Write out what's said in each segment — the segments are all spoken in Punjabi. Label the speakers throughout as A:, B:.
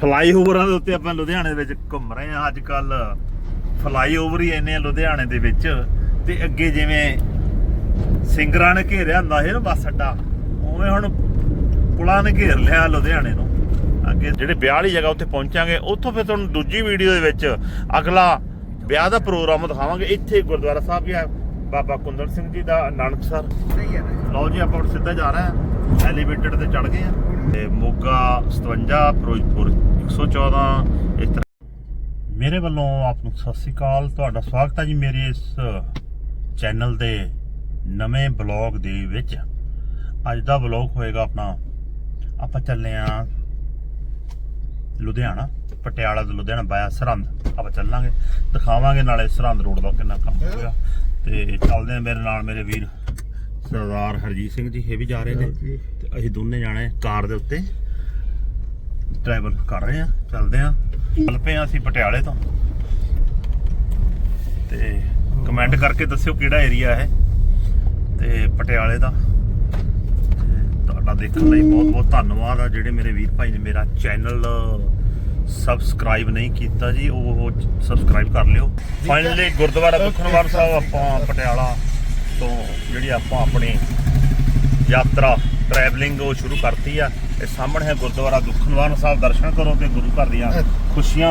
A: ਫਲਾਈਓਵਰਾਂ ਦੇ ਉੱਤੇ ਆਪਾਂ ਲੁਧਿਆਣੇ ਦੇ ਵਿੱਚ ਘੁੰਮ ਰਹੇ ਹਾਂ। ਅੱਜ ਕੱਲ ਫਲਾਈਓਵਰ ਹੀ ਇੰਨੇ ਲੁਧਿਆਣੇ ਦੇ ਵਿੱਚ। ਤੇ ਅੱਗੇ ਜਿਵੇਂ ਸਿੰਗਰਾਂ ਨੇ ਘੇਰਿਆ ਹੁੰਦਾ ਸੀ ਨਾ ਬੱਸ ਅੱਡਾ ਉਵੇਂ ਹੁਣ ਪੁਲਾਂ ਨੇ ਘੇਰ ਲਿਆ ਲੁਧਿਆਣੇ ਨੂੰ। ਅੱਗੇ ਜਿਹੜੇ ਵਿਆਹ ਵਾਲੀ ਜਗ੍ਹਾ ਉੱਥੇ ਪਹੁੰਚਾਂਗੇ ਉੱਥੋਂ ਫਿਰ ਤੁਹਾਨੂੰ ਦੂਜੀ ਵੀਡੀਓ ਦੇ ਵਿੱਚ ਅਗਲਾ ਵਿਆਹ ਦਾ ਪ੍ਰੋਗਰਾਮ ਦਿਖਾਵਾਂਗੇ। ਇੱਥੇ ਗੁਰਦੁਆਰਾ ਸਾਹਿਬ ਹੈ ਬਾਬਾ ਕੁੰਦਨ ਸਿੰਘ ਜੀ ਦਾ ਨਾਨਕਸਰ
B: ਸਹੀ ਹੈ। ਨਾ
A: ਲਓ ਜੀ ਆਪਾਂ ਹੁਣ ਸਿੱਧਾ ਜਾ ਰਹੇ ਹਾਂ। ਐਲੀਵੇਟਡ ਤੇ ਚੜ ਗਏ ਆ ਤੇ ਮੋਗਾ 57 ਫਿਰੋਜ਼ਪੁਰ 114 ਇਸ ਤਰ੍ਹਾਂ। ਮੇਰੇ ਵੱਲੋਂ ਆਪ ਨੂੰ ਸਤਿ ਸ੍ਰੀ ਅਕਾਲ। ਤੁਹਾਡਾ ਸਵਾਗਤ ਹੈ ਜੀ ਮੇਰੇ ਇਸ ਚੈਨਲ ਦੇ ਨਵੇਂ ਬਲੌਗ ਦੇ ਵਿੱਚ। ਅੱਜ ਦਾ ਬਲੌਗ ਹੋਏਗਾ ਆਪਣਾ, ਆਪਾਂ ਚੱਲੇ ਆ ਲੁਧਿਆਣਾ, ਪਟਿਆਲਾ ਤੋਂ ਲੁਧਿਆਣਾ ਬਾਇਆ ਸਰਹੰਦ। ਆਪਾਂ ਚੱਲਾਂਗੇ, ਦਿਖਾਵਾਂਗੇ ਨਾਲੇ ਸਰਹੰਦ ਰੋਡ ਦਾ ਕਿੰਨਾ ਕੰਮ ਹੋਇਆ। ਤੇ ਚੱਲਦੇ ਆ ਮੇਰੇ ਨਾਲ ਮੇਰੇ ਵੀਰ। ਸਰਦਾਰ ਹਰਜੀਤ ਸਿੰਘ ਜੀ ਇਹ ਵੀ ਜਾ ਰਹੇ ਨੇ। ਤੇ ਅਸੀਂ ਦੋਨੇ ਜਾਣੇ ਕਾਰ ਦੇ ਉੱਤੇ ਟਰੈਵਲ ਕਰ ਰਹੇ ਆ ਚੱਲਦੇ ਆ ਚੱਲ ਪਏ ਆ ਅਸੀਂ ਪਟਿਆਲੇ ਤੋਂ। ਤੇ ਕਮੈਂਟ ਕਰਕੇ ਦੱਸਿਓ ਕਿਹੜਾ ਏਰੀਆ ਹੈ ਤੇ ਪਟਿਆਲੇ ਦਾ। ਤੁਹਾਡਾ ਦੇਖਣ ਲਈ ਬਹੁਤ ਬਹੁਤ ਧੰਨਵਾਦ ਆ ਜਿਹੜੇ ਮੇਰੇ ਵੀਰ ਭਾਈ ਨੇ ਮੇਰਾ ਚੈਨਲ ਸਬਸਕ੍ਰਾਈਬ ਨਹੀਂ ਕੀਤਾ ਜੀ ਉਹ ਸਬਸਕ੍ਰਾਈਬ ਕਰ ਲਿਓ। ਫਾਈਨਲੀ ਗੁਰਦੁਆਰਾ ਦੁਖਨਵਾਰ ਸਾਹਿਬ ਆਪਾਂ ਪਟਿਆਲਾ ਤੋਂ ਜਿਹੜੀ ਆਪਾਂ ਆਪਣੀ ਯਾਤਰਾ ਟਰੈਵਲਿੰਗ ਉਹ ਸ਼ੁਰੂ ਕਰਤੀ ਆ ਇਹ ਸਾਹਮਣੇ ਹੈ ਗੁਰਦੁਆਰਾ ਦੁਖਨਵਾਰ ਸਾਹਿਬ ਦਰਸ਼ਨ ਕਰੋ ਤੇ ਗੁਰੂ ਘਰ ਦੀਆਂ ਖੁਸ਼ੀਆਂ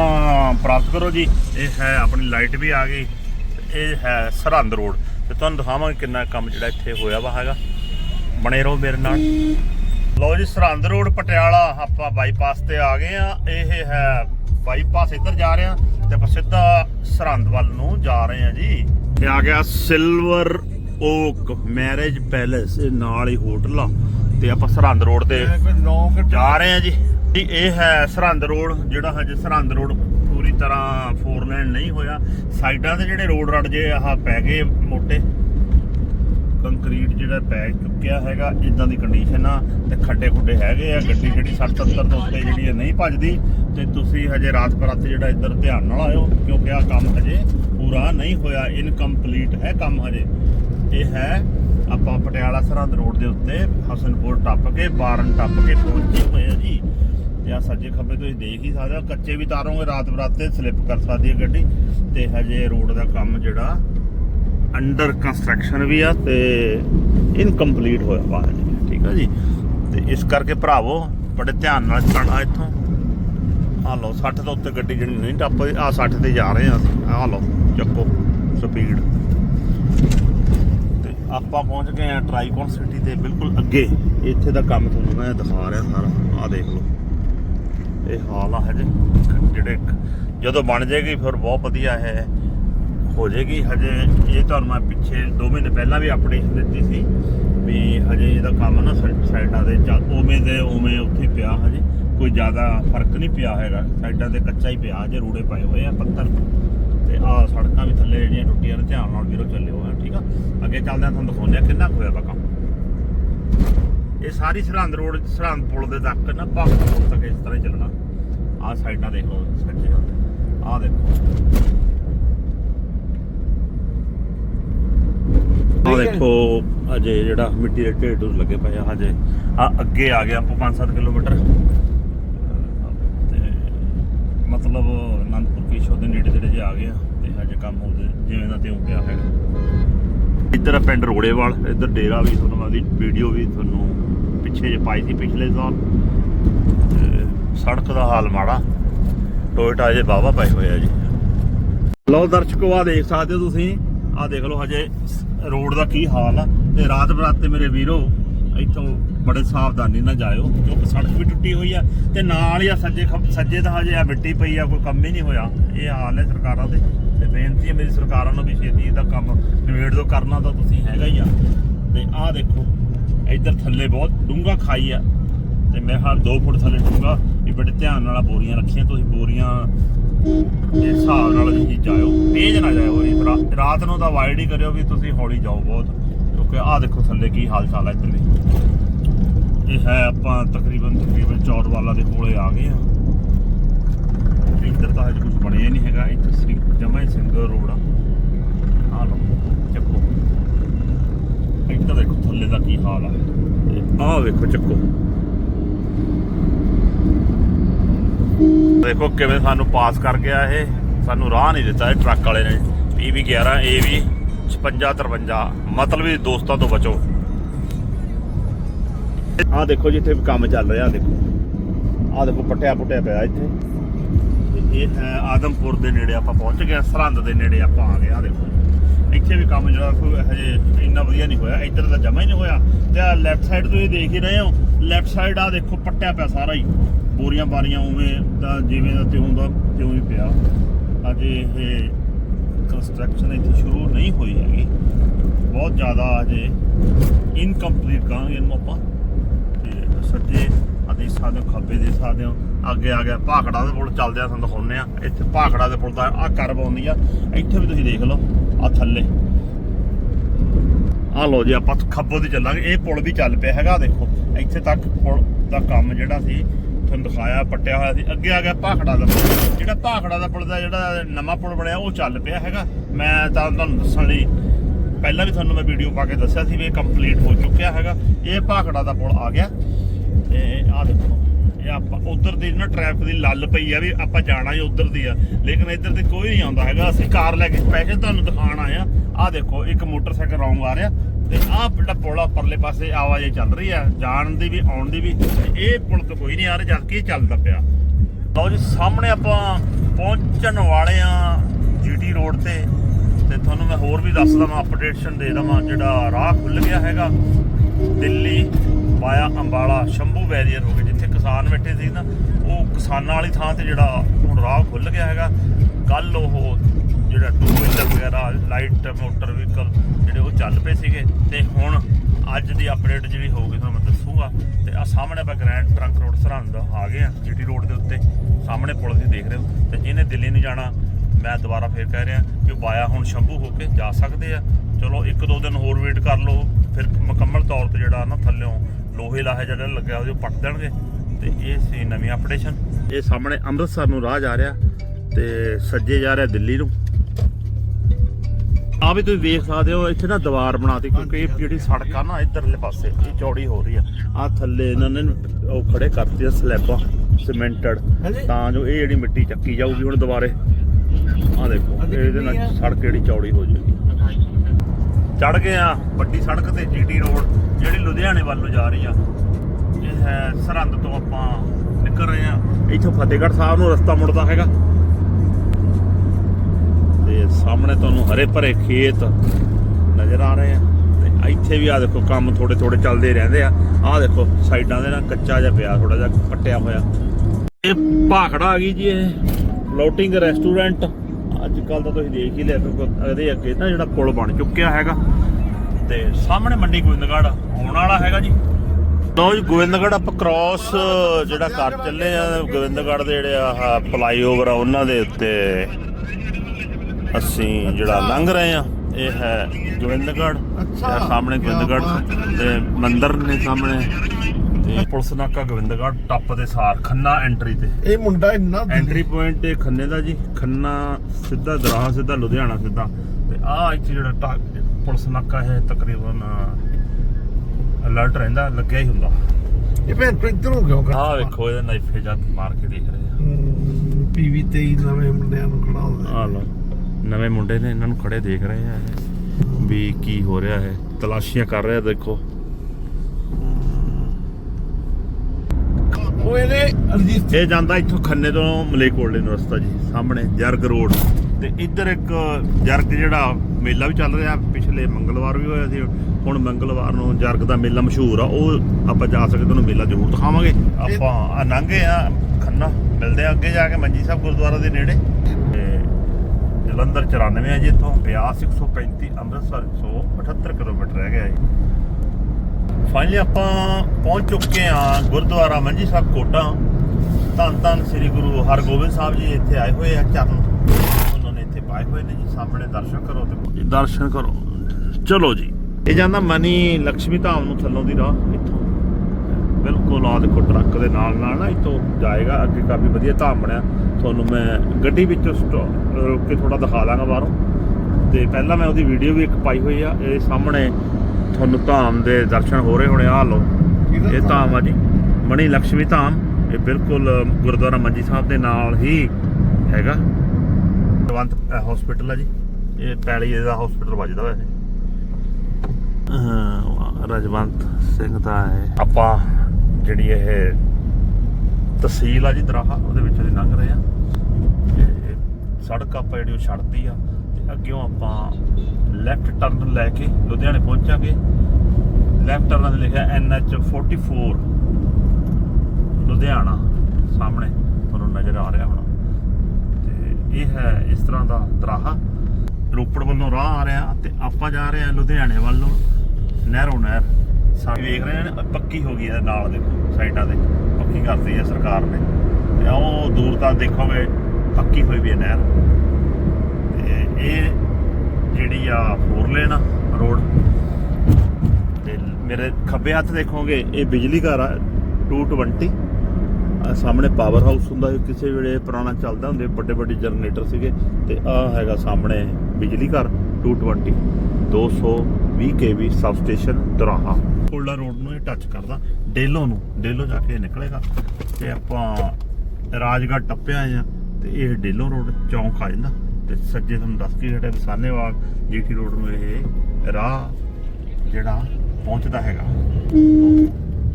A: ਪ੍ਰਾਪਤ ਕਰੋ ਜੀ। ਇਹ ਹੈ ਆਪਣੀ ਲਾਈਟ ਵੀ ਆ ਗਈ, ਇਹ ਹੈ ਸਰਹੰਦ ਰੋਡ। ਤੇ ਤੁਹਾਨੂੰ ਦਿਖਾਵਾਂਗੇ ਕਿੰਨਾ ਕੰਮ ਜਿਹੜਾ ਇੱਥੇ ਹੋਇਆ ਵਾ ਹੈਗਾ। ਬਣੇ ਰਹੋ ਮੇਰੇ ਨਾਲ। ਲਓ ਜੀ, ਸਰਹੰਦ ਰੋਡ, ਪਟਿਆਲਾ, ਆਪਾਂ ਬਾਈਪਾਸ ਤੇ ਆ ਗਏ ਆ। ਇਹ ਹੈ ਬਾਈਪਾਸ ਇੱਧਰ ਜਾ ਰਹੇ ਆ, ਤੇ ਆਪਾਂ ਸਿੱਧਾ ਸਰਹੰਦ ਵੱਲ ਨੂੰ ਜਾ ਰਹੇ ਆ ਜੀ। ਇਹ ਆ ਗਿਆ ਸਿਲਵਰ ਓਕ ਮੈਰਿਜ ਪੈਲੇਸ ਇਹ ਨਾਲ ਹੀ ਹੋਟਲ ਆ ਤੇ ਆਪਾਂ ਸਰਹੰਦ ਰੋਡ ਤੇ
B: ਕੋਈ 9
A: ਜਾ ਰਹੇ ਆ ਜੀ। ਜੀ ਇਹ ਹੈ ਸਰਹੰਦ ਰੋਡ ਜਿਹੜਾ ਹਜੇ ਸਰਹੰਦ ਰੋਡ ਪੂਰੀ ਤਰ੍ਹਾਂ ਫੋਰ ਲਾਈਨ ਨਹੀਂ ਹੋਇਆ। ਸਾਈਡਾਂ ਤੇ ਜਿਹੜੇ ਰੋਡ ਰੜ ਜੇ ਆਹ ਪੈ ਗਏ ਮੋٹے ਕੰਕਰੀਟ ਜਿਹੜਾ ਪੈ ਚੁੱਕਿਆ ਹੈਗਾ ਇਦਾਂ ਦੀ ਕੰਡੀਸ਼ਨ ਆ ਤੇ ਖੱਡੇ ਖੁੱਡੇ ਹੈਗੇ ਆ ਗੱਡੀ ਜਿਹੜੀ 60 70 ਤੋਂ ਉੱਤੇ ਜਿਹੜੀ ਨਹੀਂ ਭੱਜਦੀ। ਤੇ ਤੁਸੀਂ ਹਜੇ ਰਾਤ ਬਰਾਤ ਜਿਹੜਾ ਇੱਧਰ ਧਿਆਨ ਨਾਲ ਆਇਓ ਕਿਉਂਕਿ ਆ ਕੰਮ ਹਜੇ ਪੂਰਾ ਨਹੀਂ ਹੋਇਆ। ਇਨਕੰਪਲੀਟ ਹੈ ਕੰਮ ਹਜੇ। ਇਹ ਹੈ ਆਪਾਂ ਪਟਿਆਲਾ ਸਰਹੰਦ ਰੋਡ ਦੇ ਉੱਤੇ ਹਸਨਪੁਰ ਟੱਪ ਕੇ ਬਾਰਨ ਟੱਪ ਕੇ ਪਹੁੰਚੇ ਹੋਏ ਆ ਜੀ। ਤੇ ਆ ਸੱਜੇ ਖੱਬੇ ਤੁਸੀਂ ਦੇਖ ਹੀ ਸਕਦੇ ਹੋ ਕੱਚੇ ਵੀ ਤਾਰੋਗੇ ਰਾਤ ਬਰਾਤੇ ਸਲਿੱਪ ਕਰ ਸਕਦੀ ਹੈ ਗੱਡੀ। ਤੇ ਹਜੇ ਰੋਡ ਦਾ ਕੰਮ ਜਿਹੜਾ ਅੰਡਰ ਕੰਸਟਰਕਸ਼ਨ ਵੀ ਆ ਤੇ ਇਨਕੰਪਲੀਟ ਹੋਇਆ ਵਾ ਹਜੇ, ਠੀਕ ਆ ਜੀ? ਤੇ ਇਸ ਕਰਕੇ ਭਰਾਵੋ ਬੜੇ ਧਿਆਨ ਨਾਲ ਚੜਨਾ ਇੱਥੋਂ। ਆ ਲਓ 60 ਤੋਂ ਉੱਤੇ ਗੱਡੀ ਜਿਹੜੀ ਨਹੀਂ ਟੱਪਦੀ ਆ 60 ਤੇ ਜਾ ਰਹੇ ਆ ਅਸੀਂ। ਆ ਲਓ ਚੱਕੋ ਸਪੀਡ ਆਪਾਂ ਪਹੁੰਚ ਗਏ ਆ ਟ੍ਰਾਈਕੌਨ ਸਿਟੀ ਦੇ ਬਿਲਕੁਲ ਅੱਗੇ। ਇੱਥੇ ਦਾ ਕੰਮ ਤੁਹਾਨੂੰ ਮੈਂ ਦਿਖਾ ਰਿਹਾ ਸਾਰਾ। ਆ ਦੇਖ ਲਓ। ਇਹ ਹਾਲ ਆ ਹਜੇ। ਜਿਹੜੇ ਜਦੋਂ ਬਣ ਜਾਏਗੀ ਫਿਰ ਬਹੁਤ ਵਧੀਆ ਹੈ ਹੋ ਜਾਏਗੀ। ਹਜੇ ਇਹ ਤੁਹਾਨੂੰ ਮੈਂ ਪਿੱਛੇ 2 ਮਹੀਨੇ ਪਹਿਲਾਂ ਵੀ ਅਪਡੇਟ ਦਿੱਤੀ ਸੀ ਵੀ ਹਜੇ ਇਹਦਾ ਕੰਮ ਨਾ ਸਾਈਡਾਂ ਦੇ ਜਦ ਉਵੇਂ ਦੇ ਉਵੇਂ ਉੱਥੇ ਪਿਆ ਹਜੇ। ਕੋਈ ਜ਼ਿਆਦਾ ਫ਼ਰਕ ਨਹੀਂ ਪਿਆ ਹੈਗਾ। ਸਾਈਡਾਂ ਤੇ ਕੱਚਾ ਹੀ ਪਿਆ। ਹਜੇ ਰੂੜੇ ਪਏ ਹੋਏ ਆ, ਪੱਥਰ। ਤੇ ਆਹ ਸੜਕਾਂ ਵੀ ਥੱਲੇ ਜਿਹੜੀਆਂ ਟੁੱਟੀਆਂ ਨੇ ਧਿਆਨ ਨਾਲ ਵੀਰੋ ਚੱਲਿਓ ਆ ਠੀਕ ਆ? ਅੱਗੇ ਚੱਲਦੇ ਆ ਤੁਹਾਨੂੰ ਦਿਖਾਉਂਦੇ ਆ ਕਿੰਨਾ ਹੋਇਆ ਵਾ ਕੰਮ ਇਹ ਸਾਰੀ ਸਰਹੰਦ ਰੋਡ ਸਰਹੰਦ ਪੁਲ ਦੇ ਤੱਕ ਨਾ ਪੱਕ ਪੁਲ ਤੱਕ ਇਸ ਤਰ੍ਹਾਂ ਹੀ ਚੱਲਣਾ। ਆਹ ਸਾਈਡਾਂ ਦੇਖ ਲਓ ਸੱਜੇ ਆਹ ਦੇਖੋ। ਆਹ ਦੇਖੋ ਅਜੇ ਜਿਹੜਾ ਮਿੱਟੀ ਦੇ ਢੇਰ ਲੱਗੇ ਪਏ ਆ ਹਜੇ। ਆ ਅੱਗੇ ਆ ਗਿਆ ਆਪਾਂ 5-7 ਕਿਲੋਮੀਟਰ। ਮਤਲਬ ਅਨੰਦਪੁਰ ਕੀਸ਼ੋ ਦੇ ਨੇੜੇ ਤੇੜੇ ਜੇ ਆ ਗਏ ਆ ਤੇ ਹਜੇ ਕੰਮ ਹੋ ਜਿਵੇਂ ਦਾ ਤਿਉਂ ਪਿਆ ਹੈਗਾ ਇੱਧਰ ਆ ਪਿੰਡ ਰੋੜੇਵਾਲ ਇੱਧਰ ਡੇਰਾ ਵੀ ਤੁਹਾਨੂੰ ਮੈਂ ਦੀ ਵੀਡੀਓ ਵੀ ਤੁਹਾਨੂੰ ਪਿੱਛੇ ਜੇ ਪਾਈ ਸੀ ਪਿਛਲੇ ਸਾਲ। ਤੇ ਸੜਕ ਦਾ ਹਾਲ ਮਾੜਾ। ਟੋਇਟਾ ਜੇ ਬਾਵਾ ਪਏ ਹੋਏ ਆ ਜੀ। ਲਓ ਦਰਸ਼ਕੋ ਆ ਦੇਖ ਸਕਦੇ ਹੋ ਤੁਸੀਂ। ਆ ਦੇਖ ਲਓ ਹਜੇ ਰੋਡ ਦਾ ਕੀ ਹਾਲ ਆ। ਤੇ ਰਾਤ ਬਰਾਤੇ ਮੇਰੇ ਵੀਰੋ ਇੱਥੋਂ ਬੜੇ ਸਾਵਧਾਨੀ ਨਾਲ ਜਾਇਓ, ਕਿਉਂਕਿ ਸੜਕ ਵੀ ਟੁੱਟੀ ਹੋਈ ਆ ਤੇ ਨਾਲ ਹੀ ਆ ਸੱਜੇ ਖੱਬ- ਸੱਜੇ ਤਾਂ ਹਜੇ ਆ ਮਿੱਟੀ ਪਈ ਆ, ਕੋਈ ਕੰਮ ਹੀ ਨਹੀਂ ਹੋਇਆ। ਇਹ ਹਾਲ ਹੈ ਸਰਕਾਰਾਂ ਦੇ। ਤੇ ਬੇਨਤੀ ਹੈ ਮੇਰੀ ਸਰਕਾਰਾਂ ਨੂੰ ਵੀ ਛੇਤੀ ਇਹਦਾ ਕੰਮ ਨਿਬੇੜ ਦੋ ਕਰਨਾ ਤਾਂ ਤੁਸੀਂ ਹੈਗਾ ਹੀ ਆ। ਤੇ ਆਹ ਦੇਖੋ, ਇੱਧਰ ਥੱਲੇ ਬਹੁਤ ਡੂੰਘਾ ਖਾਈ ਆ। ਤੇ ਮੇਰੇ ਹਾਲ 2 ਫੁੱਟ ਥੱਲੇ ਡੂੰਘਾ, ਵੀ ਬੜੇ ਧਿਆਨ ਨਾਲ ਬੋਰੀਆਂ ਰੱਖੀਆਂ, ਤੁਸੀਂ ਬੋਰੀਆਂ ਦੇ ਹਿਸਾਬ ਨਾਲ ਤੁਸੀਂ ਜਾਇਓ। ਤੇਜ਼ ਨਾ ਜਾਇਓ ਜੀ ਰਾਤ ਨੂੰ ਤਾਂ ਅਵਾਇਡ ਹੀ ਕਰਿਓ ਵੀ ਤੁਸੀਂ ਹੌਲੀ ਜਾਓ ਬਹੁਤ। ਕਿਉਂਕਿ ਆਹ ਦੇਖੋ ਥੱਲੇ ਕੀ ਹਾਲ ਚਾਲ ਹੈ ਇੱਧਰ ਵੀ। ਇਹ ਹੈ ਆਪਾਂ ਤਕਰੀਬਨ ਤਕਰੀਬਨ ਚੌਰਵਾਲਾ ਦੇ ਕੋਲੇ ਆ ਗਏ ਆ। ਇੱਧਰ ਤਾਂ ਹਜੇ ਕੁਝ ਬਣਿਆ ਨਹੀਂ ਹੈਗਾ। ਇੱਥੇ ਸਿੰਘ ਜਮਾ ਸਿੰਘ ਰੋਡ ਆ। ਆ ਲਓ, ਚੱਕੋ। ਇੱਧਰ ਦੇਖੋ ਥੱਲੇ ਦਾ ਕੀ ਹਾਲ ਆ। ਆਹ ਵੇਖੋ ਚੱਕੋ। ਦੇਖੋ ਕਿਵੇਂ ਸਾਨੂੰ ਪਾਸ ਕਰ ਗਿਆ ਇਹ। ਸਾਨੂੰ ਰਾਹ ਨਹੀਂ ਦਿੱਤਾ ਇਹ ਟਰੱਕ ਵਾਲੇ ਨੇ। ਪੀਵੀ 11 ਇਹ ਵੀ। 56 53 ਮਤਲਬ ਵੀ ਦੋਸਤਾਂ ਤੋਂ ਬਚੋ। ਆਹ ਦੇਖੋ ਜੀ ਇੱਥੇ ਵੀ ਕੰਮ ਚੱਲ ਰਿਹਾ ਦੇਖੋ। ਆਹ ਦੇਖੋ ਪੱਟਿਆ ਪੁੱਟਿਆ ਪਿਆ ਇੱਥੇ। ਇਹ ਆਦਮਪੁਰ ਦੇ ਨੇੜੇ ਆਪਾਂ ਪਹੁੰਚ ਗਏ ਹਾਂ, ਸਰਹੰਦ ਦੇ ਨੇੜੇ ਆਪਾਂ ਆ ਗਏ ਆ ਦੇਖੋ। ਇੱਥੇ ਵੀ ਕੰਮ ਜਿਹੜਾ ਕੋਈ ਹਜੇ ਇੰਨਾ ਵਧੀਆ ਨਹੀਂ ਹੋਇਆ ਇੱਧਰ ਤਾਂ ਜਮਾ ਹੀ ਨਹੀਂ ਹੋਇਆ। ਤੇ ਆ ਲੈਫਟ ਸਾਈਡ ਤੁਸੀਂ ਦੇਖ ਹੀ ਰਹੇ ਹੋ ਲੈਫਟ ਸਾਈਡ ਆ ਦੇਖੋ ਪੱਟਿਆ ਪਿਆ ਸਾਰਾ ਹੀ। ਬੋਰੀਆਂ ਬਾਰੀਆਂ ਉਵੇਂ ਤਾਂ ਜਿਵੇਂ ਦਾ ਤਿਉਂ ਦਾ ਤਿਉਂ ਹੀ ਪਿਆ। ਅਜੇ ਇਹ ਕੰਸਟਰਕਸ਼ਨ ਇੱਥੇ ਸ਼ੁਰੂ ਨਹੀਂ ਹੋਈ ਹੈਗੀ। ਬਹੁਤ ਜ਼ਿਆਦਾ ਅਜੇ ਇਨਕੰਪਲੀਟ ਕਹਾਂਗੇ ਇਹਨੂੰ ਆਪਾਂ। ਤੇ ਸੱਜੇ ਅਤੇ ਸਾਡੇ ਖੱਬੇ ਦੇ ਸਕਦੇ ਹੋ। ਅੱਗੇ ਆ ਗਿਆ ਭਾਖੜਾ ਦੇ ਪੁਲ, ਚੱਲਦੇ ਆ ਤੁਹਾਨੂੰ ਦਿਖਾਉਂਦੇ ਆ ਇੱਥੇ ਭਾਖੜਾ ਦੇ ਪੁਲ ਦਾ ਆ ਕਰਵ ਆਉਂਦੀ ਆ। ਇੱਥੇ ਵੀ ਤੁਸੀਂ ਦੇਖ ਲਓ ਆ ਥੱਲੇ। ਆ ਲੋ ਜੀ, ਆਪਾਂ ਖੱਬੋ ਦੀ ਚੱਲਾਂਗੇ। ਇਹ ਪੁਲ ਵੀ ਚੱਲ ਪਿਆ ਹੈਗਾ ਦੇਖੋ। ਇੱਥੇ ਤੱਕ ਪੁਲ ਦਾ ਕੰਮ ਜਿਹੜਾ ਸੀ ਤੁਹਾਨੂੰ ਦਿਖਾਇਆ, ਪੱਟਿਆ ਹੋਇਆ ਸੀ। ਅੱਗੇ ਆ ਗਿਆ ਭਾਖੜਾ ਦਾ ਪੁਲ। ਜਿਹੜਾ ਭਾਖੜਾ ਦਾ ਪੁਲ ਦਾ ਜਿਹੜਾ ਨਵਾਂ ਪੁਲ ਬਣਿਆ, ਉਹ ਚੱਲ ਪਿਆ ਹੈਗਾ। ਮੈਂ ਤਾਂ ਤੁਹਾਨੂੰ ਦੱਸਣ ਲਈ ਪਹਿਲਾਂ ਵੀ ਤੁਹਾਨੂੰ ਮੈਂ ਵੀਡੀਓ ਪਾ ਕੇ ਦੱਸਿਆ ਸੀ ਵੀ ਇਹ ਕੰਪਲੀਟ ਹੋ ਚੁੱਕਿਆ ਹੈਗਾ। ਇਹ ਭਾਖੜਾ ਦਾ ਪੁਲ ਆ ਗਿਆ। ਤੇ ਆ ਦੇਖੋ, ਇਹ ਆਪਾਂ ਉਧਰ ਦੀ ਨਾ ਟ੍ਰੈਫਿਕ ਦੀ ਲੱਲ ਪਈ ਆ ਵੀ ਆਪਾਂ ਜਾਣਾ ਹੀ ਉਧਰ ਦੀ ਆ। ਲੇਕਿਨ ਇੱਧਰ ਤੇ ਕੋਈ ਨਹੀਂ ਆਉਂਦਾ ਹੈਗਾ। ਅਸੀਂ ਕਾਰ ਲੈ ਕੇ ਸਪੈਸ਼ਲ ਤੁਹਾਨੂੰ ਦਿਖਾਉਣ ਆਏ ਆ। ਆ ਦੇਖੋ, ਇੱਕ ਮੋਟਰਸਾਈਕਲ ਰੌਂਗ ਆ ਰਿਹਾ। ਤੇ ਆਹ ਜਿਹੜਾ ਪੁਲ ਆ, ਪਰਲੇ ਪਾਸੇ ਆਵਾਜਾਈ ਚੱਲ ਰਹੀ ਆ, ਜਾਣ ਦੀ ਵੀ, ਆਉਣ ਦੀ ਵੀ ਇਹ ਪੁਲ ਤੇ ਕੋਈ ਨਹੀਂ ਆ ਰਿਹਾ, ਜਦ ਕਿ ਚੱਲਦਾ ਪਿਆ। ਲਓ ਜੀ, ਸਾਹਮਣੇ ਆਪਾਂ ਪਹੁੰਚਣ ਵਾਲੇ ਆ ਜੀਟੀ ਰੋਡ ਤੇ ਤੇ ਤੁਹਾਨੂੰ ਮੈਂ ਹੋਰ ਵੀ ਦੱਸ ਦਵਾਂ ਅਪਡੇਟਸ਼ਨ ਦੇ ਦਵਾਂ, ਜਿਹੜਾ ਰਾਹ ਖੁੱਲ ਗਿਆ ਹੈਗਾ, ਦਿੱਲੀ ਵਾਇਆ ਅੰਬਾਲਾ, ਸ਼ੰਭੂ ਵੈਰੀਅਰ ਹੋ ਗਏ, ਜਿੱਥੇ ਕਿਸਾਨ ਬੈਠੇ ਸੀ ਨਾ, ਉਹ ਕਿਸਾਨਾਂ ਵਾਲੀ ਥਾਂ ਤੇ ਜਿਹੜਾ ਹੁਣ ਰਾਹ ਖੁੱਲ ਗਿਆ ਹੈਗਾ ਕੱਲ ਉਹ ਜਿਹੜਾ ਟੂ ਵੀਲਰ ਵਗੈਰਾ ਲਾਈਟ ਮੋਟਰ ਵਹੀਕਲ ਜਿਹੜੇ ਉਹ ਚੱਲ ਪਏ ਸੀਗੇ ਤੇ ਹੁਣ ਅੱਜ ਦੀ ਅਪਡੇਟ ਜਿਹੜੀ ਹੋਊਗੀ ਤੁਹਾਨੂੰ ਮੈਂ ਦੱਸੂਗਾ। ਤੇ ਆ ਸਾਹਮਣੇ ਆਪਾਂ ਗ੍ਰੈਂਡ ਟਰੰਕ ਰੋਡ ਸਰਹੰਦ ਆ ਗਏ ਆ ਜੀਟੀ ਰੋਡ ਦੇ ਉੱਤੇ। ਸਾਹਮਣੇ ਪੁਲ ਤੁਸੀਂ ਦੇਖ ਰਹੇ ਹੋ। ਤੇ ਜਿਹਨੇ ਦਿੱਲੀ ਨੂੰ ਜਾਣਾ। ਮੈਂ ਦੁਬਾਰਾ ਫੇਰ ਕਹਿ ਰਿਹਾ ਕਿ ਵਾਇਆ ਹੁਣ ਸ਼ੰਭੂ ਹੋ ਕੇ, ਜਾ ਸਕਦੇ ਆ। ਚਲੋ, ਇੱਕ ਦੋ ਦਿਨ ਹੋਰ ਵੇਟ ਕਰ ਲਓ। ਫਿਰ ਮੁਕੰਮਲ ਤੌਰ ਤੇ ਜਿਹੜਾ ਨਾ ਥੱਲਿਓਂ ਲੋਹੇ ਲਾਹੇ ਜਿਹੜਾ ਲੱਗਿਆ, ਉਹਦੇ ਪੱਟ ਦੇਣਗੇ। ਤੇ ਇਹ ਸੀ ਨਵੀਂ ਅਪਡੇਸ਼ਨ ਇਹ ਸਾਹਮਣੇ ਅੰਮ੍ਰਿਤਸਰ ਨੂੰ ਰਾਹ ਜਾ ਰਿਹਾ ਤੇ ਸੱਜੇ ਜਾ ਰਿਹਾ ਦਿੱਲੀ ਨੂੰ। ਆ ਵੀ ਤੁਸੀਂ ਦੇਖ ਸਕਦੇ ਹੋ ਇੱਥੇ ਨਾ ਦੀਵਾਰ ਬਣਾਤੀ ਕਿਉਂਕਿ ਇਹ ਜਿਹੜੀ ਸੜਕ ਆ ਨਾ ਇਧਰਲੇ ਪਾਸੇ ਇਹ ਚੌੜੀ ਹੋ ਰਹੀ ਆ। ਆ ਥੱਲੇ ਇਹਨਾਂ ਨੇ ਉਹ ਖੜੇ ਕਰਤੇ ਆ ਸਲੈਬਾਂ ਸੀਮੈਂਟਡ। ਤਾਂ ਜੋ ਇਹ ਜਿਹੜੀ ਮਿੱਟੀ ਚੱਕੀ ਜਾਊਗੀ ਹੁਣ ਦੁਬਾਰੇ। ਆ ਦੇਖੋ ਇਹਦੇ ਨਾਲ? ਸੜਕ ਜਿਹੜੀ ਚੌੜੀ ਹੋ ਜਾਊਗੀ ਚੜ ਗਏ ਆ ਵੱਡੀ ਸੜਕ ਤੇ ਜੀਟੀ ਰੋਡ ਜਿਹੜੀ ਲੁਧਿਆਣੇ ਵੱਲ ਨੂੰ ਜਾ ਰਹੀ ਆ। ਇਹ ਹੈ ਸਰਹੰਦ ਤੋਂ ਆਪਾਂ ਨਿਕਲ ਰਹੇ ਆ। ਇੱਥੋਂ ਫਤਿਹਗੜ੍ਹ ਸਾਹਿਬ ਨੂੰ ਰਸਤਾ ਮੁੜਦਾ ਹੈਗਾ। ਸਾਹਮਣੇ ਤੁਹਾਨੂੰ ਹਰੇ ਭਰੇ ਖੇਤ ਨਜ਼ਰ ਆ ਰਹੇ ਆ। ਤੇ ਇੱਥੇ ਵੀ ਆ ਦੇਖੋ, ਕੰਮ ਥੋੜੇ ਥੋੜੇ ਚੱਲਦੇ ਰਹਿੰਦੇ ਆ। ਆਹ ਦੇਖੋ, ਸਾਈਡਾਂ ਦੇ ਨਾਲ ਕੱਚਾ ਜਿਹਾ ਪਿਆ ਥੋੜਾ ਜਿਹਾ ਪੱਟਿਆ ਹੋਇਆ। ਇਹ ਭਾਖੜਾ ਆ ਗਈ ਜੀ ਇਹ ਫਲੋਟਿੰਗ ਰੈਸਟੋਰੈਂਟ ਅੱਜ ਕੱਲ ਤਾਂ ਤੁਸੀਂ ਦੇਖ ਹੀ ਲਿਆ, ਕਿਉਂਕਿ ਇਹਦੇ ਅੱਗੇ ਨਾ ਜਿਹੜਾ ਪੁਲ ਬਣ ਚੁੱਕਿਆ ਹੈਗਾ। ਤੇ ਸਾਹਮਣੇ ਮੰਡੀ ਗੋਬਿੰਦਗੜ੍ਹ ਆਉਣ ਵਾਲਾ ਹੈਗਾ ਜੀ। ਲਓ ਜੀ ਗੋਬਿੰਦਗੜ੍ਹ ਆਪਾਂ ਕ੍ਰਾਸ ਜਿਹੜਾ ਕਰ ਚੱਲੇ ਆ ਗੋਬਿੰਦਗੜ੍ਹ ਦੇ ਜਿਹੜੇ ਆ ਫਲਾਈਓਵਰ ਆ, ਉਹਨਾਂ ਦੇ ਉੱਤੇ ਅਸੀਂ ਜਿਹੜਾ ਲੰਘ ਰਹੇ ਆ ਇਹ ਹੈ ਗੋਬਿੰਦਗੜ੍ਹ
B: ਅੱਛਾ।
A: ਸਾਹਮਣੇ ਗੋਬਿੰਦਗੜ੍ਹ ਤੇ ਮੰਦਿਰ ਨੇ ਸਾਹਮਣੇ। ਤੇ ਪੁਲਿਸ ਨਾਕਾ ਗੋਬਿੰਦਗੜ੍ਹ ਟੱਪ ਦੇ ਸਾਰ ਖੰਨਾ ਐਂਟਰੀ ਤੇ।
B: ਇਹ ਮੁੰਡਾ ਇੰਨਾ
A: ਐਂਟਰੀ ਪੁਆਇੰਟ ਤੇ ਖੰਨੇ ਦਾ ਜੀ ਖੰਨਾ ਸਿੱਧਾ ਦਰਾਹਾ ਸਿੱਧਾ ਲੁਧਿਆਣਾ ਸਿੱਧਾ। ਤੇ ਆਹ ਇੱਥੇ ਜਿਹੜਾ ਪੁਲਿਸ ਨਾਕਾ ਹੈ ਤਕਰੀਬਨ ਅਲਰਟ ਰਹਿੰਦਾ ਲੱਗਿਆ ਹੀ ਹੁੰਦਾ।
B: ਇਹ ਭੈਣ ਤੋਂ ਇੱਧਰੋਂ ਕਿਉਂ ਕਰ
A: ਆਹ ਵੇਖੋ ਇਹਦਾ ਨਾਈਫੇ ਜੱਟ ਮਾਰ ਕੇ ਦੇਖ ਰਹੇ
B: ਪੀਵੀ 23 ਨਵੇਂ ਮੁੰਡਿਆਂ ਨੂੰ ਖੜਾ
A: ਆ ਨਵੇਂ ਮੁੰਡੇ ਨੇ ਇਹਨਾਂ ਨੂੰ ਖੜੇ ਦੇਖ ਰਹੇ ਆ ਵੀ ਕੀ ਹੋ ਰਿਹਾ ਹੈ ਤਲਾਸ਼ੀਆਂ ਕਰ ਰਿਹਾ ਦੇਖੋ।
B: ਉਹ ਇਹਨੇ ਰਜਿਸਟਰ
A: ਇਹ ਜਾਂਦਾ ਇੱਥੋਂ ਖੰਨੇ ਤੋਂ ਮਲੇਕੋਟਲੇ ਨੂੰ ਰਸਤਾ ਜੀ ਸਾਹਮਣੇ ਜਰਗ ਰੋਡ। ਤੇ ਇੱਧਰ ਇੱਕ ਜਰਗ ਜਿਹੜਾ ਮੇਲਾ ਵੀ ਚੱਲ ਰਿਹਾ ਪਿਛਲੇ ਮੰਗਲਵਾਰ ਵੀ ਹੋਇਆ ਸੀ ਹੁਣ ਮੰਗਲਵਾਰ ਨੂੰ ਜਰਗ ਦਾ ਮੇਲਾ ਮਸ਼ਹੂਰ ਆ ਉਹ ਆਪਾਂ ਜਾ ਸਕਦੇ ਤੁਹਾਨੂੰ ਮੇਲਾ ਜ਼ਰੂਰ ਦਿਖਾਵਾਂਗੇ। ਆਪਾਂ ਆ ਲੰਘੇ ਆ ਖੰਨਾ ਮਿਲਦੇ ਆ ਅੱਗੇ ਜਾ ਕੇ ਮੰਜੀ ਸਾਹਿਬ ਗੁਰਦੁਆਰਾ ਦੇ ਨੇੜੇ। ਜਲੰਧਰ 94 ਆ ਜੀ, ਇੱਥੋਂ ਬਿਆਸ 135 ਅੰਮ੍ਰਿਤਸਰ 178 ਕਿਲੋਮੀਟਰ ਰਹਿ ਗਿਆ ਜੀ ਫਾਈਨਲੀ ਆਪਾਂ ਪਹੁੰਚ ਚੁੱਕੇ ਆ ਗੁਰਦੁਆਰਾ ਮੰਜੀ ਸਾਹਿਬ ਕੋਟਾ। ਧੰਨ ਧੰਨ ਸ੍ਰੀ ਗੁਰੂ ਹਰਗੋਬਿੰਦ ਸਾਹਿਬ ਜੀ ਇੱਥੇ ਆਏ ਹੋਏ ਆ ਚਰਨ। ਉਹਨਾਂ ਨੇ ਇੱਥੇ ਪਾਏ ਹੋਏ ਨੇ ਜੀ, ਸਾਹਮਣੇ ਦਰਸ਼ਨ ਕਰੋ ਤੇ ਦਰਸ਼ਨ ਕਰੋ। ਚਲੋ ਜੀ, ਇਹ ਜਾਂਦਾ ਮਨੀ ਲక్ష్ਮੀ ਧਾਮ ਨੂੰ ਥੱਲੋਂ ਦੀ ਰਾਹ, ਇੱਥੋਂ। ਬਿਲਕੁਲ ਆ ਦੇਖੋ ਟਰੱਕ ਦੇ ਨਾਲ ਨਾਲ ਨਾ ਇੱਥੋਂ ਜਾਏਗਾ ਅੱਗੇ ਕਾਫੀ ਵਧੀਆ ਧਾਮ ਬਣਿਆ। ਤੁਹਾਨੂੰ ਮੈਂ ਗੱਡੀ ਵਿੱਚੋਂ ਸਟੋ- ਰੋਕ ਕੇ ਥੋੜਾ ਦਿਖਾ ਦਾਂਗਾ ਬਾਹਰੋਂ। ਤੇ ਪਹਿਲਾਂ ਮੈਂ ਉਹਦੀ ਵੀਡੀਓ ਵੀ ਇੱਕ ਪਾਈ ਹੋਈ ਆ ਇਹ ਸਾਹਮਣੇ ਤੁਹਾਨੂੰ ਧਾਮ ਦੇ ਦਰਸ਼ਨ ਹੋ ਰਹੇ ਹੋਣੇ ਆ ਲੋ ਇਹ ਧਾਮ? ਆ ਜੀ ਮਣੀ ਲక్ష్ਮੀ ਧਾਮ। ਇਹ ਬਿਲਕੁਲ ਗੁਰਦੁਆਰਾ ਮੰਜੀ ਸਾਹਿਬ ਦੇ ਨਾਲ ਹੀ ਹੈਗਾ। ਰਵੰਤ ਹਸਪੀਟਲ ਆ ਜੀ। ਇਹ ਪੈਲੀ ਦਾ ਹਸਪੀਟਲ ਵੱਜਦਾ ਵੈਸੇ ਹਾਂ ਰਜਵੰਤ ਸਿੰਘ ਦਾ ਹੈ। ਆਪਾਂ ਜਿਹੜੀ ਇਹ ਤਹਿਸੀਲ ਆ ਜੀ ਦਰਾਹਾ, ਉਹਦੇ ਵਿੱਚ ਅਸੀਂ ਲੰਘ ਰਹੇ ਆ ਇਹ ਸੜਕ ਆਪਾਂ ਜਿਹੜੀ ਉਹ ਛੱਡਦੀ ਆ, ਤੇ ਅੱਗਿਓਂ ਆਪਾਂ ਲੈਫਟ ਟਰਨ ਲੈ ਕੇ ਲੁਧਿਆਣੇ ਪਹੁੰਚਾਂਗੇ। ਲੈਫਟ ਟਰਨ ਤੇ ਲਿਖਿਆ NH 44 ਲੁਧਿਆਣਾ ਸਾਹਮਣੇ, ਤੁਹਾਨੂੰ ਨਜ਼ਰ ਆ ਰਿਹਾ ਹੋਣਾ। ਤੇ ਇਹ ਹੈ ਇਸ ਤਰ੍ਹਾਂ ਦਾ ਦਰਾਹਾ। ਰੋਪੜ ਵੱਲੋਂ ਰਾਹ ਆ ਰਿਹਾ, ਤੇ ਆਪਾਂ ਜਾ ਰਹੇ ਹਾਂ ਲੁਧਿਆਣੇ ਵੱਲ ਨੂੰ, ਨਹਿਰੋਂ ਨਹਿਰ। ਸਾਰੇ ਵੇਖ ਰਹੇ ਨੇ, ਪੱਕੀ ਹੋ ਗਈ ਹੈ ਨਾਲ ਦੇਖੋ ਸਾਈਡਾਂ ਤੇ, ਪੱਕੀ ਕਰਤੀ ਹੈ ਸਰਕਾਰ ਨੇ। ਤੇ ਉਹ ਦੂਰ ਤੱਕ ਦੇਖੋਗੇ ਪੱਕੀ ਹੋਈ ਵੀ ਹੈ ਨਹਿਰ। ਤੇ ਇਹ ਜਿਹੜੀ ਆ ਫੋਰ ਲੇਨ ਰੋਡ ਤੇ ਮੇਰੇ ਖੱਬੇ ਹੱਥ ਦੇਖੋਗੇ, ਇਹ ਬਿਜਲੀ ਘਰ ਆ 220 ਆ ਸਾਹਮਣੇ ਪਾਵਰ ਹਾਊਸ ਹੁੰਦਾ ਸੀ, ਕਿਸੇ ਵੇਲੇ ਪੁਰਾਣਾ ਚੱਲਦਾ ਹੁੰਦੇ ਵੱਡੇ ਵੱਡੇ ਜਨਰੇਟਰ ਸੀਗੇ। ਤੇ ਆ ਹੈਗਾ ਸਾਹਮਣੇ ਬਿਜਲੀ ਘਰ 220 220 kV ਸਬ ਸਟੇਸ਼ਨ ਦਰਾਹਾ ਕੋਲਾ ਰੋਡ ਨੂੰ ਇਹ ਟੱਚ ਕਰਦਾ। ਡੇਲੋ ਨੂੰ, ਡੇਲੋ ਜਾ ਕੇ ਇਹ ਨਿਕਲੇਗਾ। ਤੇ ਆਪਾਂ ਰਾਜਗੜ੍ਹ ਟੱਪਿਆ ਆ ਤੇ ਇਹ ਡੇਲੋ ਰੋਡ ਚੌਂਕ ਆ ਜਾਂਦਾ। ਤੇ ਸੱਜੇ ਤੁਹਾਨੂੰ ਦੱਸ ਕੇ ਹਟਿਆ ਸਾਨੇਵਾਲ ਜੀਟੀ ਰੋਡ ਨੂੰ ਇਹ ਰਾਹ ਜਿਹੜਾ ਪਹੁੰਚਦਾ ਹੈਗਾ।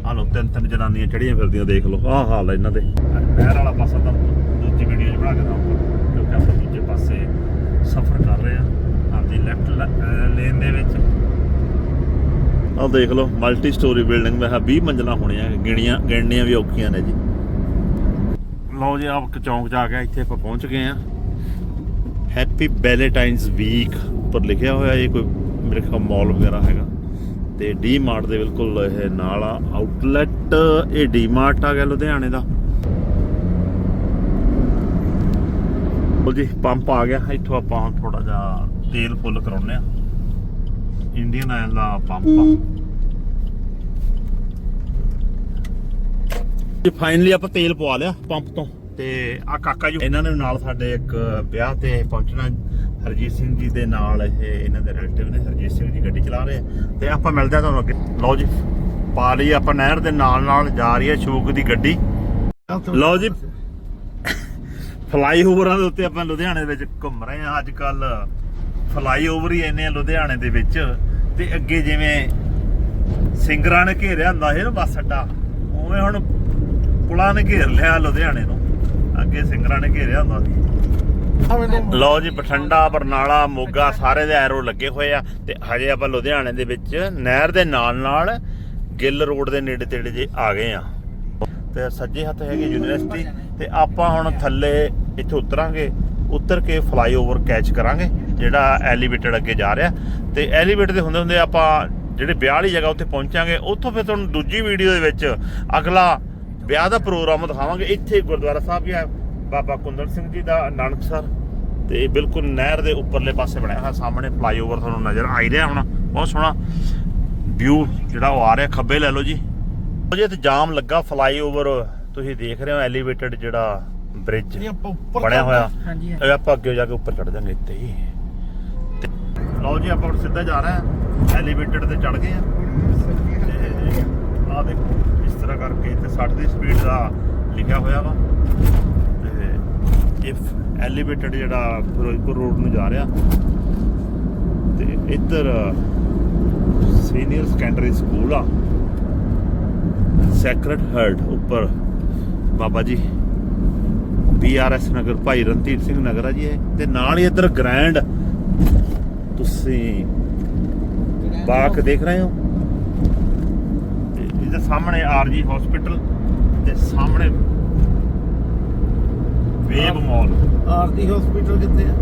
A: ਆ ਲੋ ਤਿੰਨ ਤਿੰਨ ਜਨਾਨੀਆਂ ਚੜੀਆਂ ਫਿਰਦੀਆਂ, ਦੇਖ ਲਓ, ਆਹ ਹਾਲ ਇਹਨਾਂ ਦੇ। ਨਹਿਰ ਵਾਲਾ ਪਾਸਾ ਤਾਂ ਦੂਜੀ ਵੀਡੀਓ 'ਚ ਬਣਾ ਕੇ ਦਊਂਗਾ ਕਿਉਂਕਿ ਆਪਾਂ ਦੂਜੇ ਪਾਸੇ ਸਫ਼ਰ ਕਰ ਰਹੇ ਹਾਂ ਆਪਦੀ ਲੈਫਟ ਲੇਨ ਦੇ ਵਿੱਚ। ਆਹ ਦੇਖ ਲਓ ਮਲਟੀ ਸਟੋਰੀ ਬਿਲਡਿੰਗ ਮੈਂ ਕਿਹਾ 20 ਮੰਜ਼ਲਾਂ ਹੋਣੀਆਂ, ਗਿਣੀਆਂ, ਗਿਣਨੀਆਂ ਵੀ ਔਖੀਆਂ ਨੇ ਜੀ। ਲਓ ਜੀ ਆਪ ਚੌਂਕ ਜਾ ਕੇ ਇੱਥੇ ਆਪਾਂ ਪਹੁੰਚ ਗਏ ਆ ਹੈਪੀ ਵੈਲੈਂਟਾਈਨਸ ਵੀਕ ਉੱਪਰ ਲਿਖਿਆ ਹੋਇਆ ਇਹ ਕੋਈ ਮੇਰੇ ਖਿਆਲ ਮਾਲ ਵਗੈਰਾ ਹੈਗਾ। ਤੇ ਡੀ ਮਾਰਟ ਦੇ ਬਿਲਕੁਲ ਇਹ ਨਾਲ ਆ ਆਊਟਲੈਟ ਇਹ ਡੀ ਮਾਰਟ ਆ ਗਿਆ ਲੁਧਿਆਣੇ ਦਾ। ਉਹ ਜੀ, ਪੰਪ ਆ ਗਿਆ, ਇੱਥੋਂ ਆਪਾਂ ਥੋੜਾ ਜਿਹਾ ਤੇਲ ਫੁੱਲ ਕਰਾਉਨੇ ਆ ਇੰਡੀਅਨ ਆਇਲ ਦਾ ਪੰਪ ਆ। ਜੀ ਫਾਈਨਲੀ ਆਪਾਂ ਤੇਲ ਪਵਾ ਲਿਆ ਪੰਪ ਤੋਂ। ਤੇ ਆ ਕਾਕਾ ਜੀ ਇਹਨਾਂ ਨੇ ਨਾਲ ਸਾਡੇ ਇੱਕ ਵਿਆਹ ਤੇ ਪਹੁੰਚਣਾ ਹਰਜੀਤ ਸਿੰਘ ਜੀ ਦੇ ਨਾਲ ਇਹ ਇਹਨਾਂ ਦੇ ਰਿਲੇਟਿਵ ਨੇ ਹਰਜੀਤ ਸਿੰਘ ਜੀ ਗੱਡੀ ਚਲਾ ਰਹੇ ਤੇ ਆਪਾਂ ਮਿਲਦੇ ਆ ਤੁਹਾਨੂੰ ਅੱਗੇ। ਲਓ ਜੀ ਪਾ ਲਈ ਆਪਾਂ ਨਹਿਰ ਦੇ ਨਾਲ ਨਾਲ ਜਾ ਰਹੀ ਹੈ ਸ਼ੂਕ ਦੀ ਗੱਡੀ। ਲਓ ਜੀ ਫਲਾਈਓਵਰਾਂ ਦੇ ਉੱਤੇ ਆਪਾਂ ਲੁਧਿਆਣੇ ਦੇ ਵਿੱਚ ਘੁੰਮ ਰਹੇ ਹਾਂ। ਅੱਜ ਕੱਲ ਫਲਾਈਓਵਰ ਹੀ ਇੰਨੇ ਲੁਧਿਆਣੇ ਦੇ ਵਿੱਚ ਤੇ ਅੱਗੇ ਜਿਵੇਂ ਸਿੰਗਰਾਂ ਨੇ ਘੇਰਿਆ ਹੁੰਦਾ ਸੀ ਨਾ ਬੱਸ ਅੱਡਾ ਉਵੇਂ ਹੁਣ ਪੁਲਾਂ ਨੇ ਘੇਰ ਲਿਆ ਲੁਧਿਆਣੇ ਨੂੰ। ਅੱਗੇ ਸਿੰਗਰਾਂ ਨੇ ਘੇਰਿਆ ਹੁੰਦਾ ਸੀ। ਲਓ ਜੀ ਬਠੰਡਾ ਬਰਨਾਲਾ ਮੋਗਾ ਸਾਰੇ ਦੇ ਐਰੋ ਲੱਗੇ ਹੋਏ ਆ ਤੇ ਹਜੇ ਆਪਾਂ ਲੁਧਿਆਣੇ ਦੇ ਵਿੱਚ ਨਹਿਰ ਦੇ ਨਾਲ ਨਾਲ ਗਿੱਲ ਰੋਡ ਦੇ ਨੇੜੇ ਤੇੜੇ ਜੇ ਆ ਗਏ ਆ। ਤੇ ਸੱਜੇ ਹੱਥ ਹੈਗੀ ਯੂਨੀਵਰਸਿਟੀ ਤੇ ਆਪਾਂ ਹੁਣ ਥੱਲੇ ਇੱਥੇ ਉਤਰਾਂਗੇ ਉਤਰ ਕੇ ਫਲਾਈਓਵਰ ਕੈਚ ਕਰਾਂਗੇ। ਜਿਹੜਾ ਐਲੀਵੇਟਡ ਅੱਗੇ ਜਾ ਰਿਹਾ। ਤੇ ਐਲੀਵੇਟਡ ਦੇ ਹੁੰਦੇ ਹੁੰਦੇ ਆਪਾਂ ਜਿਹੜੇ ਵਿਆਹ ਵਾਲੀ ਜਗ੍ਹਾ ਉੱਥੇ ਪਹੁੰਚਾਂਗੇ ਉੱਥੋਂ ਫਿਰ ਤੁਹਾਨੂੰ ਦੂਜੀ ਵੀਡੀਓ ਦੇ ਵਿੱਚ ਅਗਲਾ ਵਿਆਹ ਦਾ ਪ੍ਰੋਗਰਾਮ ਦਿਖਾਵਾਂਗੇ। ਇੱਥੇ ਗੁਰਦੁਆਰਾ ਸਾਹਿਬ ਵੀ ਆ ਬਾਬਾ ਕੁੰਦਨ ਸਿੰਘ ਜੀ ਦਾ ਨਾਨਕਸਰ ਤੇ ਬਿਲਕੁਲ ਨਹਿਰ ਦੇ ਉੱਪਰਲੇ ਪਾਸੇ ਬਣਿਆ ਹੋਇਆ ਸਾਹਮਣੇ ਫਲਾਈਓਵਰ ਤੁਹਾਨੂੰ ਨਜ਼ਰ ਆ ਹੀ ਰਿਹਾ ਹੋਣਾ। ਬਹੁਤ ਸੋਹਣਾ ਵਿਊ ਜਿਹੜਾ ਉਹ ਆ ਰਿਹਾ ਖੱਬੇ ਲੈ ਲਓ ਜੀ। ਜੇ ਤੇ ਜਾਮ ਲੱਗਾ ਫਲਾਈਓਵਰ ਤੁਸੀਂ ਦੇਖ ਰਹੇ ਹੋ ਐਲੀਵੇਟਡ ਜਿਹੜਾ ਬ੍ਰਿਜ ਬਣਿਆ ਹੋਇਆ।
C: ਹਾਂਜੀ
A: ਆਪਾਂ ਅੱਗੇ ਜਾ ਕੇ ਉੱਪਰ ਚੜ ਜਾਾਂਗੇ ਇੱਥੇ ਹੀ। ਲਓ ਜੀ, ਆਪਾਂ ਹੁਣ ਸਿੱਧਾ ਜਾ ਰਹੇ ਹਾਂ। ਐਲੀਵੇਟਡ ਤੇ ਚੜ ਗਏ ਆ ਤੇ ਆਹ ਦੇਖੋ, ਇਸ ਤਰ੍ਹਾਂ ਕਰਕੇ ਇੱਥੇ 60 ਦੀ ਸਪੀਡ ਦਾ ਲਿਖਿਆ ਹੋਇਆ ਵਾ। ਤੇ ਇਫ ਐਲੀਵੇਟਡ ਜਿਹੜਾ ਫਿਰੋਜ਼ਪੁਰ ਰੋਡ ਨੂੰ ਜਾ ਰਿਹਾ। ਤੇ ਇੱਧਰ ਸੀਨੀਅਰ ਸੈਕੰਡਰੀ ਸਕੂਲ ਆ। ਸੈਕਰਡ ਹਰਟ ਉੱਪਰ। ਬਾਬਾ ਜੀ ਬੀਆਰਐਸ ਨਗਰ, ਭਾਈ ਰਣਧੀਰ ਸਿੰਘ ਨਗਰ ਆ ਜੀ ਇਹ। ਤੇ ਨਾਲ ਹੀ ਇੱਧਰ ਗ੍ਰੈਂਡ ਤੁਸੀਂ ਬਾਗ ਦੇਖ ਰਹੇ ਹੋ? ਇਹਦੇ ਸਾਹਮਣੇ ਆਰਜੀ ਹਸਪੀਟਲ ਤੇ ਸਾਹਮਣੇ ਵੇਬ ਮਾਲ
B: ਆਰਤੀ ਹਸਪੀਟਲ ਕਿੱਥੇ ਆ?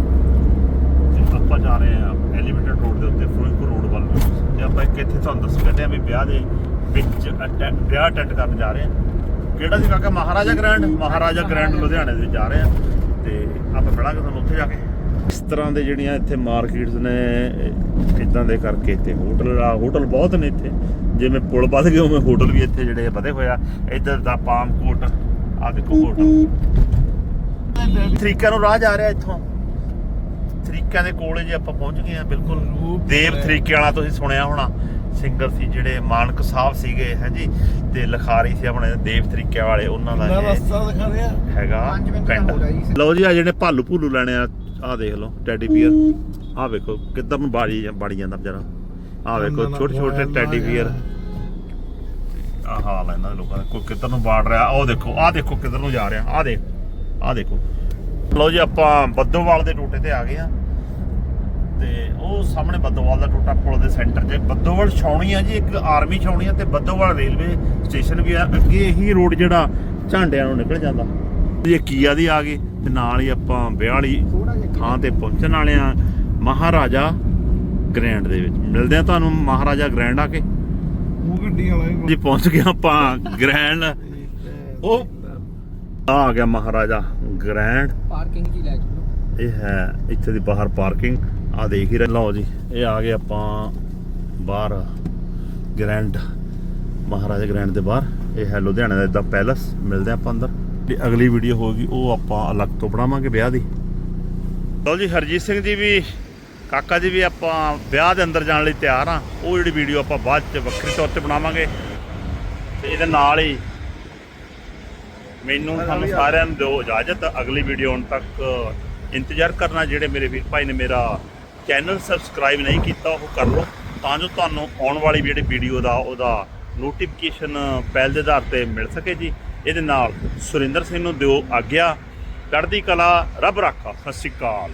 A: ਆਪਾਂ ਜਾ ਰਹੇ ਆ ਐਲੀਵੇਟਡ ਰੋਡ ਦੇ ਉੱਤੇ ਫਿਰੋਜ਼ਪੁਰ ਰੋਡ ਵੱਲ। ਤੇ ਆਪਾਂ ਇੱਕ ਇੱਥੇ ਤੁਹਾਨੂੰ ਦੱਸ ਕੱਢਿਆ ਵੀ ਵਿਆਹ ਦੇ ਵਿੱਚ ਵਿਆਹ ਅਟੈਂਡ ਕਰਨ ਜਾ ਰਹੇ ਆ ਕਿਹੜਾ ਸੀ ਕਾਕਾ? ਮਹਾਰਾਜਾ ਗ੍ਰੈਂਡ ਮਹਾਰਾਜਾ ਗ੍ਰੈਂਡ ਲੁਧਿਆਣੇ ਦੇ ਜਾ ਰਹੇ ਆ ਤੇ ਆਪਾਂ ਮਿਲਾਂਗੇ ਤੁਹਾਨੂੰ ਉੱਥੇ ਜਾ ਕੇ। ਇਸ ਤਰ੍ਹਾਂ ਦੇ ਜਿਹੜੀਆਂ ਇੱਥੇ ਮਾਰਕੀਟਸ ਨੇ ਇਦਾਂ ਦੇ ਕਰਕੇ ਇੱਥੇ ਹੋਟਲ ਆ ਹੋਟਲ ਬਹੁਤ ਨੇ ਇੱਥੇ। ਜਿਵੇਂ ਪੁਲ ਵੱਧ ਗਏ ਉਵੇਂ ਹੋਟਲ ਵੀ ਇੱਥੇ ਜਿਹੜੇ ਵਧੇ ਹੋਏ ਆ। ਇੱਧਰ ਦਾ ਪਾਮ ਕੋਟ ਆ ਦੇਖੋ ਹੋਟਲ ਤਰੀਕਿਆਂ ਨੂੰ ਰਾਹ ਜਾ ਰਿਹਾ ਇੱਥੋਂ। ਤਰੀਕਿਆਂ ਦੇ ਕੋਲੇ ਜੇ ਆਪਾਂ ਪਹੁੰਚ ਗਏ ਆ ਬਿਲਕੁਲ ਦੇਵ ਤਰੀਕੇ ਵਾਲਾ ਤੁਸੀਂ ਸੁਣਿਆ ਹੋਣਾ। ਸਿੰਗਰ ਸੀ ਜਿਹੜੇ ਮਾਨਕ ਸਾਹਿਬ ਸੀਗੇ ਹੈ ਜੀ? ਤੇ ਲਿਖਾਰੀ ਸੀ ਆਪਣੇ ਦੇਵ ਤਰੀਕੇ ਵਾਲੇ ਉਹਨਾਂ ਦਾ ਇਹ
B: ਰਸਤਾ ਦਿਖਾ ਰਿਹਾ।
A: ਹੈਗਾ ਪਿੰਡ। ਲਓ ਜੀ ਆ ਜਿਹੜੇ ਭਾਲੂ ਭੂਲੂ ਲੈਣੇ ਆ ਆ ਦੇਖ ਲਓ ਟੈਡੀ ਬੀਅਰ ਆ ਵੇਖੋ ਕਿੱਧਰ ਨੂੰ ਬਾੜੀ ਬਾੜੀ ਜਾਂਦਾ ਵਿਚਾਰਾ। ਆ ਵੇਖੋ ਛੋਟੇ ਛੋਟੇ ਟੈਡੀ ਬੀਅਰ ਆ ਹਾਲ ਹੈ ਇਹਨਾਂ ਦੇ ਲੋਕਾਂ ਦਾ। ਕੋਈ ਕਿੱਧਰ ਨੂੰ ਬਾੜ ਰਿਹਾ ਉਹ ਦੇਖੋ ਆ ਦੇਖੋ ਕਿੱਧਰ ਨੂੰ ਜਾ ਰਿਹਾ। ਆ ਦੇਖ ਆ ਦੇਖੋ। ਲਓ ਜੀ ਆਪਾਂ ਬੱਦੋਵਾਲ ਦੇ ਟੋਟੇ ਤੇ ਆ ਗਏ ਆ ਤੇ ਉਹ ਸਾਹਮਣੇ ਬੱਦੋਵਾਲ ਦਾ ਟੋਟਾ ਪੁਲ ਦੇ ਸੈਂਟਰ 'ਚ। ਬੱਦੋਵਾਲ ਛਾਉਣੀ ਆ ਜੀ ਇੱਕ ਆਰਮੀ ਛਾਉਣੀ ਆ ਤੇ ਬੱਦੋਵਾਲ ਰੇਲਵੇ ਸਟੇਸ਼ਨ ਵੀ ਆ। ਅੱਗੇ ਇਹੀ ਰੋਡ ਜਿਹੜਾ ਝਾਂਡਿਆਂ ਨੂੰ ਨਿਕਲ ਜਾਂਦਾ। ਇਹ ਕੀਆ ਦੀ ਆ ਗਈ। ਤੇ ਨਾਲ ਹੀ ਆਪਾਂ ਵਿਆਹ ਵਾਲੀ
C: ਥੋੜਾ ਜਿਹਾ
A: ਥਾਂ ਤੇ ਪਹੁੰਚਣ ਵਾਲੇ ਆ ਮਹਾਰਾਜਾ ਗ੍ਰੈਂਡ ਦੇ ਵਿੱਚ। ਮਿਲਦੇ ਆ ਤੁਹਾਨੂੰ ਮਹਾਰਾਜਾ ਗ੍ਰੈਂਡ ਆ ਕੇ।
B: ਉਹ ਗੱਡੀ ਵਾਲਾ
A: ਜੀ ਪਹੁੰਚ ਗਏ ਆਪਾਂ ਗ੍ਰੈਂਡ। ਉਹ ਆ ਗਿਆ ਮਹਾਰਾਜਾ ਗ੍ਰੈਂਡ।
C: ਪਾਰਕਿੰਗ ਜੀ ਲੈ ਜਾਓ।
A: ਇਹ ਹੈ ਇੱਥੇ ਦੀ ਬਾਹਰ ਪਾਰਕਿੰਗ। ਆ ਦੇਖ ਹੀ ਰਹੇ ਲਓ ਜੀ ਇਹ ਆ ਗਏ ਆਪਾਂ ਬਾਹਰ ਗ੍ਰੈਂਡ ਮਹਾਰਾਜਾ ਗ੍ਰੈਂਡ ਦੇ ਬਾਹਰ। ਇਹ ਹੈ ਲੁਧਿਆਣਾ ਦਾ ਇਦਾਂ ਪੈਲਸ। ਮਿਲਦੇ ਆਪਾਂ ਅੰਦਰ। ਜਿਹੜੀ ਅਗਲੀ ਵੀਡੀਓ ਹੋਊਗੀ, ਉਹ ਆਪਾਂ ਅਲੱਗ ਤੋਂ ਬਣਾਵਾਂਗੇ ਵਿਆਹ ਦੀ। ਲਓ ਜੀ, ਹਰਜੀਤ ਸਿੰਘ ਜੀ ਵੀ, ਕਾਕਾ ਜੀ ਵੀ ਆਪਾਂ ਵਿਆਹ ਦੇ ਅੰਦਰ ਜਾਣ ਲਈ ਤਿਆਰ ਆ। ਉਹ ਜਿਹੜੀ ਵੀਡੀਓ ਆਪਾਂ ਬਾਅਦ ਚ ਵੱਖਰੇ ਤੌਰ ਤੇ ਬਣਾਵਾਂਗੇ। ਤੇ ਇਹਦੇ ਨਾਲ ਹੀ ਮੈਨੂੰ ਤੁਹਾਨੂੰ ਸਾਰਿਆਂ ਨੂੰ ਦਿਓ ਇਜਾਜ਼ਤ। ਅਗਲੀ ਵੀਡੀਓ ਹੁਣ ਤੱਕ ਇੰਤਜ਼ਾਰ ਕਰਨਾ, ਜਿਹੜੇ ਮੇਰੇ ਵੀਰ ਭਾਈ ਨੇ ਮੇਰਾ ਚੈਨਲ ਸਬਸਕ੍ਰਾਈਬ ਨਹੀਂ ਕੀਤਾ, ਉਹ ਕਰ ਲਓ। ਤਾਂ ਜੋ ਤੁਹਾਨੂੰ ਆਉਣ ਵਾਲੀ ਜਿਹੜੀ ਵੀਡੀਓ ਦਾ, ਉਹਦਾ ਨੋਟੀਫਿਕੇਸ਼ਨ ਪਹਿਲ ਦੇ ਆਧਾਰ ਤੇ ਮਿਲ ਸਕੇ ਜੀ। ਇਹਦੇ ਨਾਲ ਸੁਰਿੰਦਰ ਸਿੰਘ ਨੂੰ ਦਿਓ ਆਗਿਆ। ਚੜ੍ਹਦੀ ਕਲਾ ਰੱਬ ਰਾਖਾ ਸਤਿ ਸ਼੍ਰੀ ਅਕਾਲ।